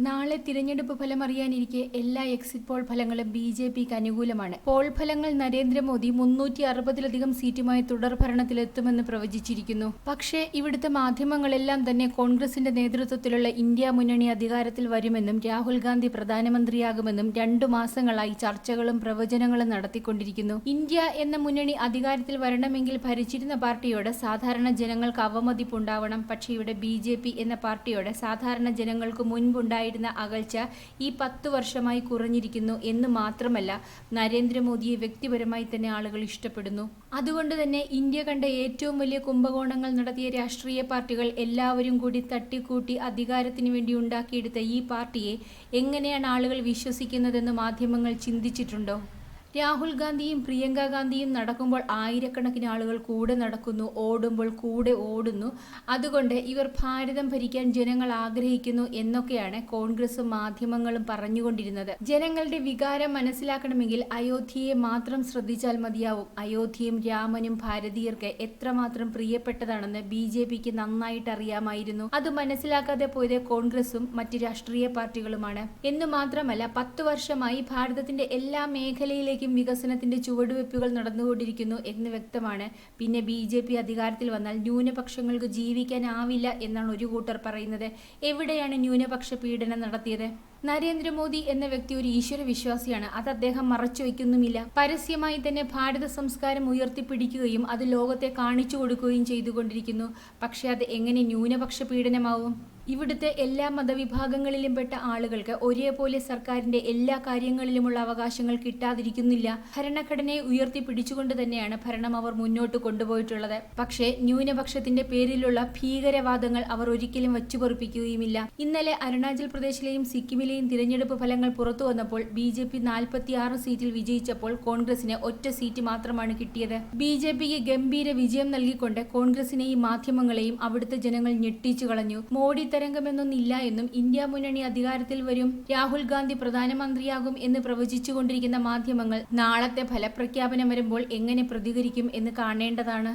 നാളെ തിരഞ്ഞെടുപ്പ് ഫലം അറിയാനിരിക്കെ എല്ലാ എക്സിറ്റ് പോൾ ഫലങ്ങളും ബി ജെ പിക്ക് അനുകൂലമാണ്. പോൾ ഫലങ്ങൾ നരേന്ദ്രമോദി മുന്നൂറ്റി അറുപതിലധികം സീറ്റുമായി തുടർ ഭരണത്തിലെത്തുമെന്ന് പ്രവചിച്ചിരിക്കുന്നു. പക്ഷേ ഇവിടുത്തെ മാധ്യമങ്ങളെല്ലാം തന്നെ കോൺഗ്രസിന്റെ നേതൃത്വത്തിലുള്ള ഇന്ത്യ മുന്നണി അധികാരത്തിൽ വരുമെന്നും രാഹുൽ ഗാന്ധി പ്രധാനമന്ത്രിയാകുമെന്നും രണ്ടു മാസങ്ങളായി ചർച്ചകളും പ്രവചനങ്ങളും നടത്തിക്കൊണ്ടിരിക്കുന്നു. ഇന്ത്യ എന്ന മുന്നണി അധികാരത്തിൽ വരണമെങ്കിൽ ഭരിച്ചിരുന്ന പാർട്ടിയോട് സാധാരണ ജനങ്ങൾക്ക് അവമതിപ്പുണ്ടാവണം. പക്ഷേ ഇവിടെ ബി എന്ന പാർട്ടിയോട് സാധാരണ ജനങ്ങൾക്ക് മുൻപുണ്ടായിരുന്ന അകൽച്ച ഈ പത്ത് വർഷമായി കുറഞ്ഞിരിക്കുന്നു എന്ന് മാത്രമല്ല നരേന്ദ്രമോദിയെ വ്യക്തിപരമായി തന്നെ ആളുകൾ ഇഷ്ടപ്പെടുന്നു. അതുകൊണ്ട് തന്നെ ഇന്ത്യ കണ്ട ഏറ്റവും വലിയ കുംഭകോണങ്ങൾ നടത്തിയ രാഷ്ട്രീയ പാർട്ടികൾ എല്ലാവരും കൂടി തട്ടിക്കൂട്ടി അധികാരത്തിന് വേണ്ടി ഉണ്ടാക്കിയെടുത്ത ഈ പാർട്ടിയെ എങ്ങനെയാണ് ആളുകൾ വിശ്വസിക്കുന്നതെന്ന് മാധ്യമങ്ങൾ ചിന്തിച്ചിട്ടുണ്ടോ? രാഹുൽ ഗാന്ധിയും പ്രിയങ്ക ഗാന്ധിയും നടക്കുമ്പോൾ ആയിരക്കണക്കിന് ആളുകൾ കൂടെ നടക്കുന്നു ഓടുമ്പോൾ കൂടെ ഓടുന്നു. അതുകൊണ്ട് ഇവർ ഭാരതം ഭരിക്കാൻ ജനങ്ങൾ ആഗ്രഹിക്കുന്നു എന്നൊക്കെയാണ് കോൺഗ്രസും മാധ്യമങ്ങളും പറഞ്ഞുകൊണ്ടിരുന്നത്. ജനങ്ങളുടെ വികാരം മനസ്സിലാക്കണമെങ്കിൽ അയോധ്യയെ മാത്രം ശ്രദ്ധിച്ചാൽ മതിയാവും. അയോധ്യയും രാമനും ഭാരതീയർക്ക് എത്രമാത്രം പ്രിയപ്പെട്ടതാണെന്ന് ബി ജെ പിക്ക് നന്നായിട്ട് അറിയാമായിരുന്നു അത് മനസ്സിലാക്കാതെ പോയത് കോൺഗ്രസും മറ്റ് രാഷ്ട്രീയ പാർട്ടികളുമാണ്. എന്നു മാത്രമല്ല പത്തു വർഷമായി ഭാരതത്തിന്റെ എല്ലാ മേഖലയിലേക്കും വികസനത്തിന്റെ ചുവടുവെപ്പുകൾ നടന്നുകൊണ്ടിരിക്കുന്നു എന്ന് വ്യക്തമാണ്. പിന്നെ ബി ജെ പി അധികാരത്തിൽ വന്നാൽ ന്യൂനപക്ഷങ്ങൾക്ക് ജീവിക്കാനാവില്ല എന്നാണ് ഒരു കൂട്ടർ പറയുന്നത്. എവിടെയാണ് ന്യൂനപക്ഷ പീഡനം നടത്തിയത്? നരേന്ദ്രമോദി എന്ന വ്യക്തി ഒരു ഈശ്വര വിശ്വാസിയാണ്. അത് അദ്ദേഹം മറച്ചു വയ്ക്കുന്നുമില്ല. പരസ്യമായി തന്നെ ഭാരത സംസ്കാരം ഉയർത്തിപ്പിടിക്കുകയും അത് ലോകത്തെ കാണിച്ചു കൊടുക്കുകയും ചെയ്തുകൊണ്ടിരിക്കുന്നു. പക്ഷേ അത് എങ്ങനെ ന്യൂനപക്ഷ പീഡനമാവും? ഇവിടുത്തെ എല്ലാ മതവിഭാഗങ്ങളിലും പെട്ട ആളുകൾക്ക് ഒരേപോലെ സർക്കാരിന്റെ എല്ലാ കാര്യങ്ങളിലുമുള്ള അവകാശങ്ങൾ കിട്ടാതിരിക്കുന്നില്ല. ഭരണഘടനയെ ഉയർത്തിപ്പിടിച്ചുകൊണ്ട് തന്നെയാണ് ഭരണം അവർ മുന്നോട്ട് കൊണ്ടുപോയിട്ടുള്ളത്. പക്ഷേ ന്യൂനപക്ഷത്തിന്റെ പേരിലുള്ള ഭീകരവാദങ്ങൾ അവർ ഒരിക്കലും വച്ചുപൊറിപ്പിക്കുകയുമില്ല. ഇന്നലെ അരുണാചൽ പ്രദേശിലെയും സിക്കിമിലെയും തിരഞ്ഞെടുപ്പ് ഫലങ്ങൾ പുറത്തു വന്നപ്പോൾ ബി ജെ പി നാൽപ്പത്തിയാറ് സീറ്റിൽ വിജയിച്ചപ്പോൾ കോൺഗ്രസിന് ഒറ്റ സീറ്റ് മാത്രമാണ് കിട്ടിയത്. ബി ജെ പിക്ക് ഗംഭീര വിജയം നൽകിക്കൊണ്ട് കോൺഗ്രസിനെയും മാധ്യമങ്ങളെയും അവിടുത്തെ ജനങ്ങൾ ഞെട്ടിച്ചു കളഞ്ഞു. മോഡി തരംഗമെന്നൊന്നില്ല എന്നും ഇന്ത്യ മുന്നണി അധികാരത്തിൽ വരും. രാഹുൽ ഗാന്ധി പ്രധാനമന്ത്രിയാകും എന്ന് പ്രവചിച്ചുകൊണ്ടിരിക്കുന്ന മാധ്യമങ്ങൾ നാളത്തെ ഫലപ്രഖ്യാപനം വരുമ്പോൾ എങ്ങനെ പ്രതികരിക്കും എന്ന് കാണേണ്ടതാണ്.